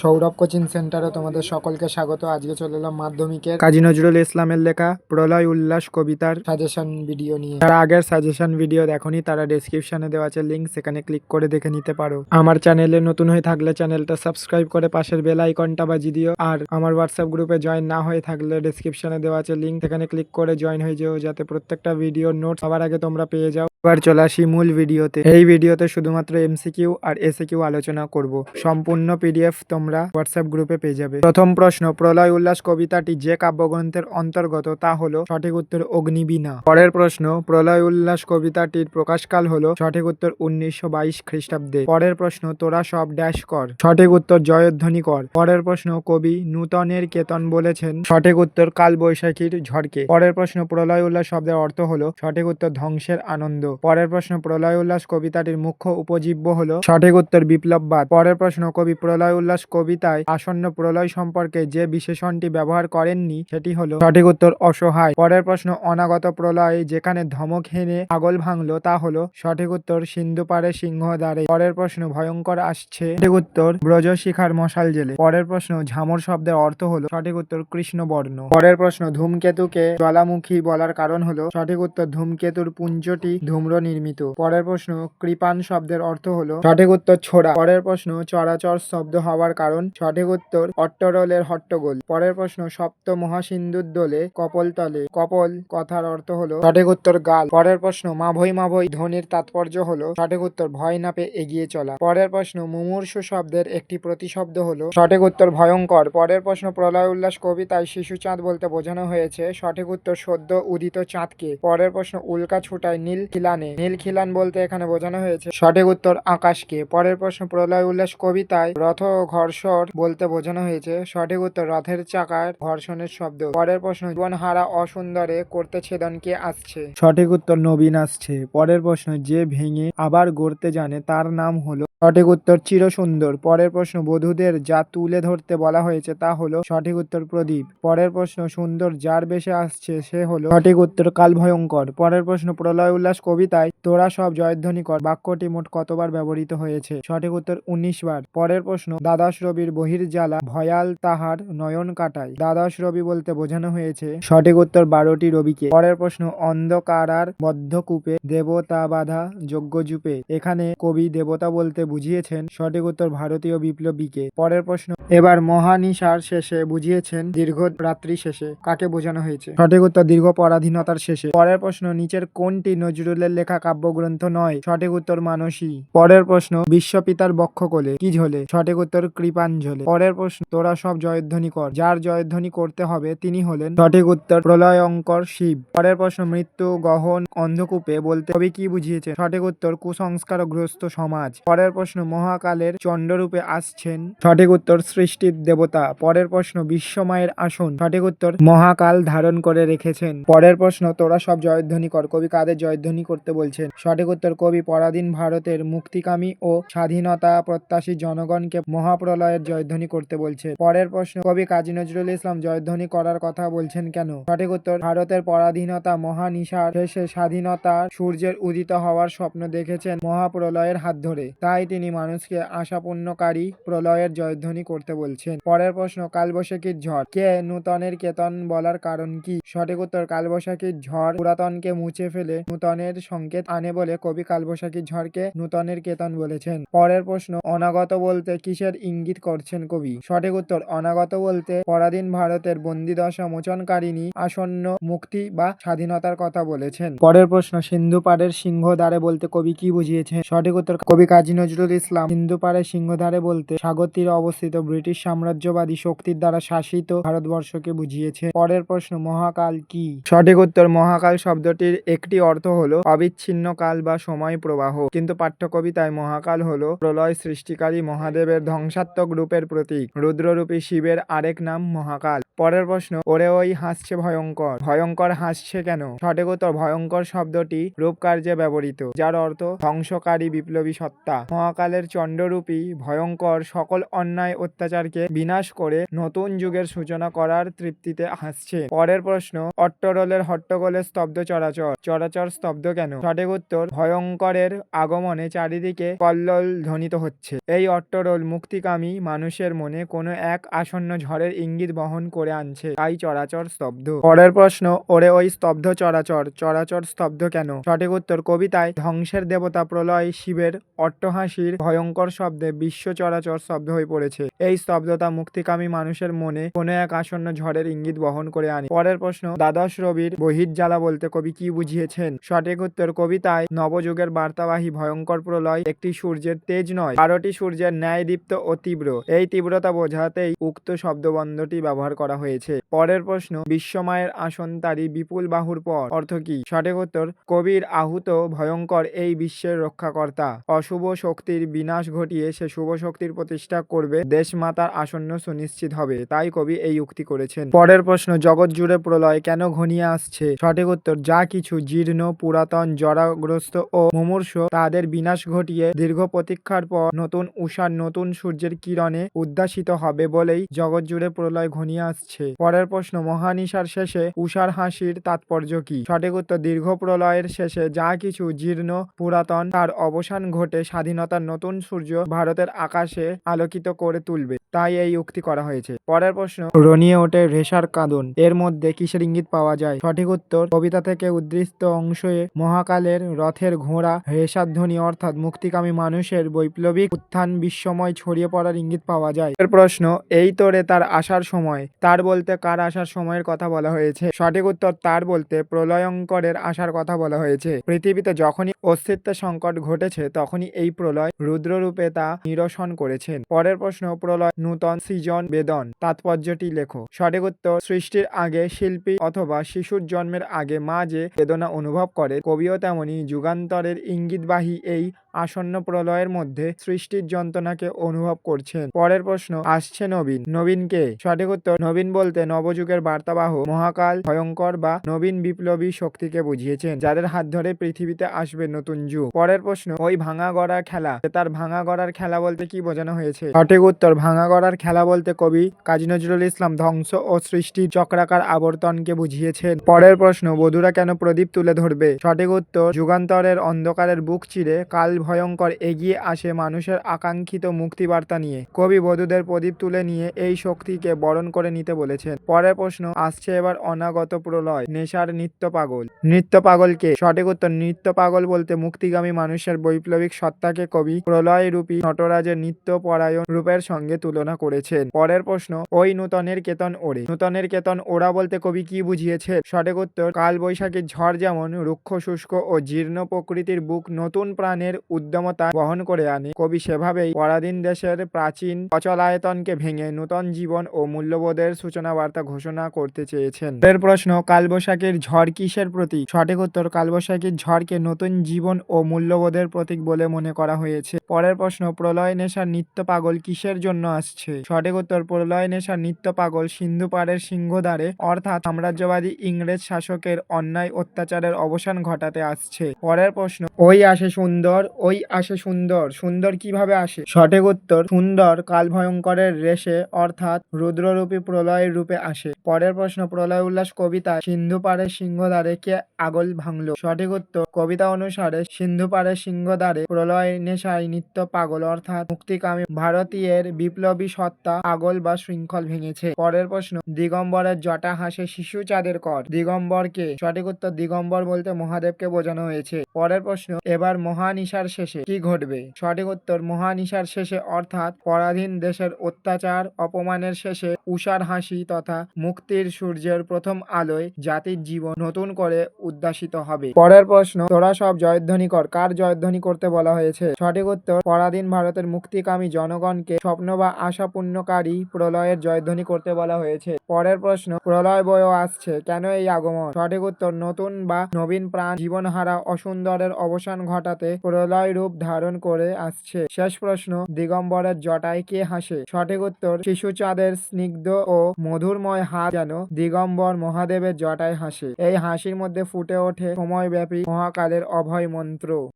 Sourav coaching সেন্টারে তোমাদের সকলকে স্বাগত। আজকে চলে এলাম মাধ্যমিকের কাজী নজরুল ইসলামের লেখা প্রলয় উল্লাস কবিতার সাজেশন ভিডিও নিয়ে। যারা আগের সাজেশন ভিডিও দেখনি তারা ডেসক্রিপশনে দেওয়া আছে লিঙ্ক সেখানে ক্লিক করে দেখে নিতে পারো। আমার চ্যানেলে নতুন হয়ে থাকলে চ্যানেলটা সাবস্ক্রাইব করে পাশের বেল আইকনটা বাজিয়ে দিও। আর আমার হোয়াটসঅ্যাপ গ্রুপে জয়েন না হয়ে থাকলে ডেসক্রিপশনে দেওয়া আছে লিঙ্ক সেখানে ক্লিক করে জয়েন হয়ে যেও যাতে প্রত্যেকটা ভিডিও নোট সবার আগে তোমরা পেয়ে যাও। এবার চলে আসি মূল ভিডিওতে। এই ভিডিওতে শুধুমাত্র এমসিকিউ আর এসিকিউ আলোচনা করব। সম্পূর্ণ পিডিএফ তোমরা হোয়াটসঅ্যাপ গ্রুপে পেয়ে যাবে। প্রথম প্রশ্ন, প্রলয় উল্লাস কবিতাটি যে কাব্যগ্রন্থের অন্তর্গত তা হলো সঠিক উত্তর অগ্নিবীণা। পরের প্রশ্ন, প্রলয় উল্লাস কবিতাটির প্রকাশকাল হলো সঠিক উত্তর উনিশশো বাইশ খ্রিস্টাব্দে। পরের প্রশ্ন, তোরা সব ড্যাশ কর। সঠিক উত্তর জয়ধ্বনি কর। পরের প্রশ্ন, কবি নূতনের কেতন বলেছেন সঠিক উত্তর কাল বৈশাখীর ঝড়কে। পরের প্রশ্ন, প্রলয় উল্লাস শব্দের অর্থ হলো সঠিক উত্তর ধ্বংসের আনন্দ। পরের প্রশ্ন প্রলয় উল্লাস কবিতাটির মুখ্য উপজীব্য হল, সঠিক উত্তর বিপ্লববাদ পরের প্রশ্ন, কবি প্রলয় উল্লাস কবিতায় আসন্ন প্রলয় সম্পর্কে যে বিশেষণটি ব্যবহার করেননি, সেটি হল, সঠিক উত্তর অসহায়। পরের প্রশ্ন, অনাগত প্রলয় যেখানে ধমক হেনে আগল ভাঙলো, তা হলো, সঠিক উত্তর সিন্ধু পারে সিংহ দ্বারে পরের প্রশ্ন, ভয়ঙ্কর আসছে, সঠিক উত্তর ব্রজ শিখার মশাল জেলে। পরের প্রশ্ন, ঝামর শব্দের অর্থ হলো, সঠিক উত্তর কৃষ্ণ বর্ণ পরের প্রশ্ন, ধূমকেতুকে জ্বালামুখী বলার কারণ হলো, সঠিক উত্তর ধূমকেতুর পুঞ্জটি ধূম্র নির্মিত। পরের প্রশ্ন, কৃপান শব্দের অর্থ হলো সঠিক উত্তর ছোড়া। পরের প্রশ্ন, চরাচর শব্দ হওয়ার কারণ, সঠিক উত্তর অট্টরলের হট্টগোল। পরের প্রশ্ন, সপ্ত মহাসিন্ধুর দোলে কপল তলে। কপল কথার অর্থ হলো সঠিক উত্তর গাল। পরের প্রশ্ন, মাভই মাভই ধ্বনির তাৎপর্য হলো সঠিক উত্তর ভয় না পেয়ে এগিয়ে চলা। পরের প্রশ্ন, মুমূর্ষু শব্দের একটি প্রতিশব্দ হলো সঠিক উত্তর ভয়ঙ্কর। পরের প্রশ্ন, প্রলয় উল্লাস কবিতায় শিশু চাঁদ বলতে বোঝানো হয়েছে সঠিক উত্তর সদ্য উদিত চাঁদকে। পরের প্রশ্ন, উল্কা ছুটায় নীল খিলানে। নীল খিলান বলতে এখানে বোঝানো হয়েছে, সঠিক উত্তর আকাশকে। পরের প্রশ্ন প্রলয় উল্লাস কবিতায় রথ ঘর্ষণ বলতে বোঝানো হয়েছে, সঠিক উত্তর রথের চাকার ঘর্ষণের শব্দ। পরের প্রশ্ন জীবন হারা অসুন্দরে করতে ছেদন কে আসছে? সঠিক উত্তর, নবীন আসছে। পরের প্রশ্ন, যে ভেঙে আবার গড়তে জানে, তার নাম হলো সঠিক উত্তর চিরসুন্দর। পরের প্রশ্ন, বধূদের যা তুলে ধরতে বলা হয়েছে তা হলো সঠিক উত্তর প্রদীপ। পরের প্রশ্ন, সুন্দর যার বেশে আসছে সে হলো সঠিক উত্তর কাল ভয়ঙ্কর পরের প্রশ্ন, প্রলয় উল্লাস কবিতায় তোরা সব জয়ধ্বনি কর। বাক্যটি মোট কতবার ব্যবহৃত হয়েছে? সঠিক উত্তর উনিশ বার। পরের প্রশ্ন, দ্বাদশ রবির বহির্জ্বালা ভয়াল তাহার নয়ন কাটায়। দ্বাদশ রবি বলতে বোঝানো হয়েছে সঠিক উত্তর বারোটি রবিকে। পরের প্রশ্ন, অন্ধকারার বদ্ধকূপে দেবতা বাধা যজ্ঞজূপে এখানে কবি দেবতা বলতে বুঝিয়েছেন সঠিক উত্তর ভারতীয় বিপ্লবীকে। পরের প্রশ্ন, এবার মহানিশার শেষে বুঝিয়েছেন দীর্ঘ রাত্রি শেষে কাকে বোঝানো হয়েছে? সঠিক উত্তর দীর্ঘ পরাধীনতার শেষে। পরের প্রশ্ন, নিচের কোনটি নজরুলের লেখা কাব্যগ্রন্থ নয়? সঠিক উত্তর মানসী। পরের প্রশ্ন, বিশ্বপিতার বক্ষ কোলে কি ঝোলে? সঠিক উত্তর কৃপাঞ্ঝলে পরের প্রশ্ন, তোরা সব জয়ধ্বনি কর, যার জয়ধ্বনি করতে হবে তিনি হলেন সঠিক উত্তর প্রলয়ঙ্কর শিব। পরের প্রশ্ন, মৃত্যু, গহন, অন্ধকূপে বলতে কবি কি বুঝিয়েছে সঠিক উত্তর, কুসংস্কারগ্রস্ত সমাজ। পরের প্রশ্ন মহাকালের চন্ডরূপে আসছেন। সঠিক উত্তর সৃষ্টির দেবতা। পরের প্রশ্ন বিশ্বমায়ের আসন। সঠিক উত্তর মহাকাল ধারণ করে রেখেছেন। পরের প্রশ্ন তোরা সব জয়ধ্বনি কর। কবি কাদের জয়ধ্বনি করতে বলছেন? সঠিক উত্তর কবি পরাধীন ভারতের মুক্তিকামী ও স্বাধীনতা প্রত্যাশী জনগণকে মহাপ্রলয়ের জয়ধ্বনি করতে বলছে পরের প্রশ্ন কবি কাজী নজরুল ইসলাম জয়ধ্বনি করার কথা বলছেন কেন? সঠিক উত্তর ভারতের পরাধীনতা মহানিশার শেষে স্বাধীনতা সূর্যের উদিত হওয়ার স্বপ্ন দেখেছেন মহাপ্রলয়ের হাত ধরে। তাই তিনি মানুষকে আশাপূর্ণকারী প্রলয়ের জয়ধ্বনি করতে বলছেন। পরের প্রশ্ন, কালবৈশাখীর ঝড়। কে নূতনের কেতন বলার কারণ কি? সঠিক উত্তর, কালবৈশাখীর ঝড় পুরাতনকে মুছে ফেলে নূতনের সংকেত আনে বলে কবি কালবৈশাখীর ঝড়কে নূতনের কেতন বলেছেন। পরের প্রশ্ন, অনাগত বলতে কিসের ইঙ্গিত করছেন কবি? সঠিক উত্তর, অনাগত বলতে পরাধীন ভারতের বন্দিদশা মোচনকারিণী আসন্ন মুক্তি বা স্বাধীনতার কথা বলেছেন। পরের প্রশ্ন, সিন্ধু পাড়ের সিংহ দ্বারে বলতে কবি কি বুঝিয়েছেন? সঠিক উত্তর, কবি কাজী নজরুল ইসলাম সিন্ধু পাড়ের সিংহদ্বারে বলতে সাগর তীরে অবস্থিত ব্রিটিশ সাম্রাজ্যবাদী শক্তির দ্বারা শাসিত ভারতবর্ষকে বুঝিয়েছে। পরের প্রশ্ন, মহাকাল কি? সঠিক উত্তর, মহাকাল শব্দটির একটি অর্থ হলো অবিচ্ছিন্ন কাল বা সময় প্রবাহ। কিন্তু পাঠ্যকবিতায় মহাকাল হলো প্রলয় সৃষ্টিকারী মহাদেবের ধ্বংসাত্মক রূপের প্রতীক। রুদ্ররূপী শিবের আরেক নাম মহাকাল। পরের প্রশ্ন, ওরে ওই হাসছে ভয়ঙ্কর। ভয়ঙ্কর হাসছে কেন? সঠিক উত্তর, ভয়ঙ্কর শব্দটি রূপকার্যে ব্যবহৃত, যার অর্থ ধ্বংসকারী বিপ্লবী সত্তা। মহাকালের চণ্ডরূপী ভয়ঙ্কর সকল অন্যায় অত্যাচারকে বিনাশ করে নতুন যুগের সূচনা করার তৃপ্তিতে হাসছে। পরের প্রশ্ন, অট্টরোলের হট্টগোলের স্তব্ধ চরাচর। চরাচর স্তব্ধ কেন? সঠিক উত্তর, ভয়ঙ্করের আগমনে চারিদিকে কল্লোল ধ্বনিত হচ্ছে। এই অট্টরোল মুক্তিকামী মানুষের মনে কোনো এক আসন্ন ঝড়ের ইঙ্গিত বহন করে আনছে, তাই চরাচর স্তব্ধ। পরের প্রশ্ন, ওরে ওই স্তব্ধ চরাচর চরাচর স্তব্ধ কেন? সঠিক উত্তর কবিতায়, ধ্বংসের দেবতা প্রলয় শিবের অট্টহাসির ভয়ঙ্কর শব্দে বিশ্ব চরাচর স্তব্ধ হয়ে পড়েছে। এই স্তব্ধতা মুক্তিকামী মানুষের মনে কোনো এক আসন্ন ঝড়ের ইঙ্গিত বহন করে আনে। পরের প্রশ্ন, দ্বাদশ রবির বহির জ্বালা বলতে কবি কি বুঝিয়েছেন? সঠিক উত্তর কবিতায়, নবযুগের বার্তাবাহী ভয়ঙ্কর প্রলয় একটি সূর্যের তেজ নয়, বারোটি সূর্যের ন্যায় দীপ্ত ও তীব্র। এই তীব্রতা বোঝাতেই উক্ত শব্দবন্ধটি ব্যবহার করা হয়েছে। পরের প্রশ্ন, বিশ্বমায়ের আসন তারি বিপুল বাহুর পর। অর্থ কি? সঠিক উত্তর, কবির আহুত ভয়ঙ্কর এই বিশ্বের রক্ষাকর্তা। অশুভ শক্তির বিনাশ ঘটিয়ে সে শুভ শক্তির প্রতিষ্ঠা করবে। দেশমাতার আসন্ন সুনিশ্চিত হবে, তাই কবি এই উক্তি করেছেন। পরের প্রশ্ন, জগৎ জুড়ে প্রলয় কেন ঘনিয়ে আসছে? সঠিক উত্তর, যা কিছু জীর্ণ, পুরাতন, জরাগ্রস্ত ও মুমূর্ষ, তাদের বিনাশ ঘটিয়ে দীর্ঘ প্রতীক্ষার পর নতুন উষার নতুন সূর্যের কিরণে উদ্যাসিত হবে বলেই জগৎ জুড়ে প্রলয় ঘনিয়ে আসছে। পরের প্রশ্ন মহানিশার শেষে উষার হাসির তাৎপর্য কি? সঠিক উত্তর, দীর্ঘ প্রলয়ের শেষে যা কিছু জীর্ণ, পুরাতন, তার অবসান ঘটে স্বাধীনতার নতুন সূর্য ভারতের আকাশে আলোকিত করে তুলবে। তাই এই উক্তি করা হয়েছে। পরের প্রশ্ন, রনিয়ে ওঠে রেশার কাঁদন। এর মধ্যে কিসের ইঙ্গিত পাওয়া যায়? সঠিক উত্তর, কবিতা থেকে উদ্দৃষ্ট অংশে মহাকালের রথের ঘোড়া ধ্বনি অর্থাৎ মুক্তিকামী মানুষের বৈপ্লবিক উত্থান বিশ্বময় ছড়িয়ে পড়ার ইঙ্গিত পাওয়া যায়। এর প্রশ্ন, এই তোরে তার আসার সময়, তার বলতে কার আসার সময়ের কথা বলা হয়েছে। সঠিক উত্তর তার বলতে প্রলয়ঙ্করের আসার কথা বলা হয়েছে। পৃথিবীতে যখনই অস্তিত্বের সংকট ঘটেছে, তখনই এই প্রলয় রুদ্ররূপে তা নিরসন করেছেন পরের প্রশ্ন, প্রলয় নূতন সৃজন বেদন। তাৎপর্যটি লেখো। সঠিক উত্তর, সৃষ্টির আগে শিল্পী অথবা শিশুর জন্মের আগে মা যে বেদনা অনুভব করে, কবিও তেমনি যুগান্তরের ইঙ্গিতবাহী এই আসন্ন প্রলয়ের মধ্যে সৃষ্টির যন্ত্রণাকে অনুভব করছেন। পরের প্রশ্ন, আসছে নবীন? নবীনকে সঠিক উত্তর, নবীন বলতে নবযুগের বার্তাবাহ, মহাকাল, ভয়ঙ্কর বা নবীন বিপ্লবী শক্তিকে বুঝিয়েছেন, যাদের হাত ধরে পৃথিবীতে আসবে নতুন যুগ। পরের প্রশ্ন, ওই ভাঙা গড়ার খেলা তার ভাঙা গড়ার খেলা বলতে কি বোঝানো হয়েছে? সঠিক উত্তর, ভাঙা গড়ার খেলা বলতে কবি কাজী নজরুল ইসলাম ধ্বংস ও সৃষ্টির চক্রাকার আবর্তনকে বুঝিয়েছেন। পরের প্রশ্ন, বধুরা কেন প্রদীপ তুলে ধরবে? সঠিক উত্তর, যুগান্তরের অন্ধকারের বুক চিরে কাল ভয়ঙ্কর এগিয়ে আসে মানুষের আকাঙ্ক্ষিত মুক্তিবার্তা নিয়ে। কবি বধূদের প্রদীপ তুলে নিয়ে এই শক্তিকে বরণ করে নিতে বলেছেন। পরের প্রশ্ন, আসছে এবার অনাগত প্রলয়, নেশার নৃত্য পাগল। নৃত্য পাগলকে? সঠিক উত্তর, নৃত্য পাগল বলতে মুক্তিগামী মানুষের বৈপ্লবিক সত্তাকে কবি প্রলয় রূপী নটরাজের নৃত্য পরায়ণ রূপের সঙ্গে তুলনা করেছেন। পরের প্রশ্ন, ওই নূতনের কেতন ওড়ে? নূতনের কেতন ওড়া বলতে কবি কি বুঝিয়েছেন? সঠিক উত্তর কাল বৈশাখীর ঝড় যেমন রুক্ষ, শুষ্ক ও জীর্ণ প্রকৃতির বুক নতুন প্রাণের উদ্যমতা বহন করে আনে। কবি সেভাবেই পরাধীন দেশের প্রাচীন অচলায়তনকে ভেঙে নূতন জীবন ও মূল্যবোধের সূচনা বার্তা ঘোষণা করতে চেয়েছেন। এর প্রশ্ন, কালবৈশাখীর ঝড় কিসের প্রতীক? সঠিক উত্তর, কালবৈশাখীর ঝড়কে নতুন জীবন ও মূল্যবোধের প্রতীক বলে মনে করা হয়েছে। পরের প্রশ্ন, প্রলয় নেশার নিত্য পাগল কিসের জন্য আসছে? সঠিক উত্তর, প্রলয় নেশার নিত্য পাগল সিন্ধু পাড়ের সিংহদ্বারে, অর্থাৎ সাম্রাজ্যবাদী ইংরেজ শাসকের অন্যায় অত্যাচারের অবসান ঘটাতে আসছে। পরের প্রশ্ন, ওই আসে সুন্দর ওই আসে সুন্দর সুন্দর কীভাবে আসে? সঠিক উত্তর, সুন্দর কাল ভয়ঙ্করের রেশে, অর্থাৎ রুদ্ররূপী প্রলয়ের রূপে আসে। পরের প্রশ্ন, প্রলয় উল্লাস কবিতা, সিন্ধু পাড়ের সিংহদ্বারে কে আগল ভাঙলো? সঠিক উত্তর, কবিতা অনুসারে সিন্ধু পাড়ের সিংহদ্বারে প্রলয় নেশায় নিত্য পাগল, অর্থাৎ মুক্তিকামী ভারতীয়ের বিপ্লবী সত্তা আগল বা শৃঙ্খল ভেঙেছে। পরের প্রশ্ন, দিগম্বরের জটা হাসে শিশু চাঁদের কর। দিগম্বরকে, সঠিক উত্তর, দিগম্বর বলতে মহাদেবকে বোঝানো হয়েছে। পরের প্রশ্ন, এবার মহানিশার শেষে কি ঘটবে? সঠিক উত্তর মহানিশার শেষে, অর্থাৎ পরাধীন দেশের অত্যাচার, অপমানের শেষে উষার হাসি তথা মুক্তির সূর্যের প্রথম আলোয় জাতির জীবন নতুন করে উদ্যাসিত হবে। পরের প্রশ্ন, তোরা সব জয়ধ্বনি কর কার জয়ধ্বনি করতে বলা হয়েছে? সঠিক উত্তর, পরাধীন ভারতের মুক্তিকামী জনগণকে স্বপ্ন বা আশা পূর্ণকারী প্রলয়ের জয়ধ্বনি করতে বলা হয়েছে। পরের প্রশ্ন, প্রলয় বয়েও আসছে, কেন এই আগমন? সঠিক উত্তর, নতুন বা নবীন প্রাণ জীবনহারা অসুন্দরের অবসান ঘটাতে প্রলয় রূপ ধারণ করে আসছে। শেষ প্রশ্ন, দিগম্বরের জটায় কে হাসে? সঠিক উত্তর শিশু চাঁদের স্নিগ্ধ ও মধুরময় চাঁদ যেন দিগম্বর মহাদেবের জটায় হাসে। এই হাসির মধ্যে ফুটে ওঠে সময়ব্যাপী মহাকালের অভয় মন্ত্র